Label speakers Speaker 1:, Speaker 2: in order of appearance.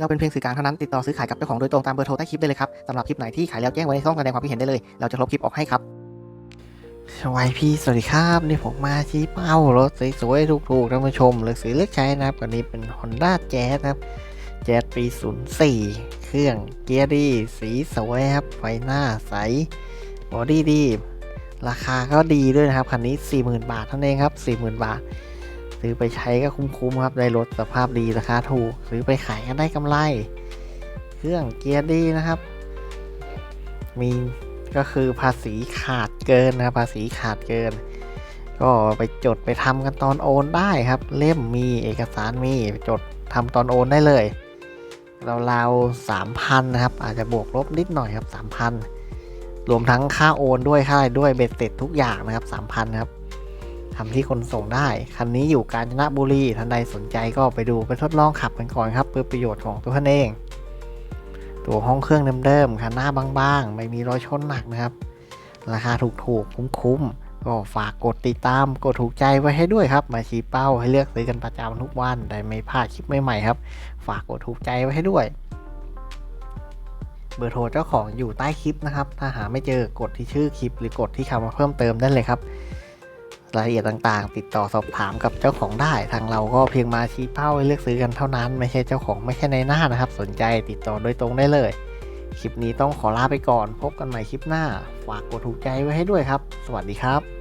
Speaker 1: เราเป็นเพียงสื่อกลางเท่านั้นติดต่อซื้อขายกับเจ้าของโดยตรงตามเบอร์โทรใต้คลิปได้เลยครับสำหรับคลิปไหนที่ขายแล้วแจ้งไว้ในช่องแสดงความคิดเห็นได้เลย เราจะลบคลิปออกให้ครับสวัสดีพี่สวัสดีครับนี่ผมมาชี้เป้ารถสวยๆถูกๆท่านผู้ชมเลือกซื้อเลือกใช้นะครับวันนี้เป็น Honda Jazz นะครับ Jazz ปี 04 เครื่องเกียร์ดี สีสวยครับไฟหน้าใสบอดี้ดี ราคาก็ดีด้วยนะครับคันนี้ 40,000 บาทเท่านั้นเองครับ 40,000 บาท ซื้อไปใช้ก็คุ้มๆครับได้รถสภาพดีราคาถูก ซื้อไปขายก็ได้กำไร เครื่องเกียร์ดีนะครับ มีก็คือภาษีขาดเกินนะภาษีขาดเกิน ก็ไปจดไปทำกันตอนโอนได้ครับ เล่มมีเอกสารมีจดทำตอนโอนได้เลยราวๆสามพันนะครับ อาจจะบวกลบนิดหน่อยครับสามพันรวมทั้งค่าโอนด้วยค่าอะไรด้วยเบ็ดเสร็จทุกอย่างนะครับสามพันครับ ทำที่คนส่งได้ คันนี้อยู่กาญจนบุรีท่านใดสนใจก็ไปดูไปทดลองขับกันก่อนครับเพื่อประโยชน์ของตัวท่านเอง ตัวห้องเครื่องเดิมๆคันหน้าบางๆ ไม่มีรอยชนหนักนะครับ ราคาถูกๆคุ้มๆก็ฝากกดติดตามกดถูกใจไว้ให้ด้วยครับ มาชี้เป้าให้เลือกซื้อกันประจำทุกวันได้ไม่พลาดคลิปใหม่ๆครับ ฝากกดถูกใจไว้ให้ด้วยเบอร์โทรเจ้าของอยู่ใต้คลิปนะครับ ถ้าหาไม่เจอกดที่ชื่อคลิปหรือกดที่คำว่าเพิ่มเติมได้เลยครับ รายละเอียดต่างๆ ติดต่อสอบถามกับเจ้าของได้ ทางเราก็เพียงมาชี้เป้าให้เลือกซื้อกันเท่านั้น ไม่ใช่เจ้าของไม่ใช่ในหน้านะครับ สนใจติดต่อโดยตรงได้เลย คลิปนี้ต้องขอลาไปก่อน พบกันใหม่คลิปหน้า ฝากกดถูกใจไว้ให้ด้วยครับ สวัสดีครับ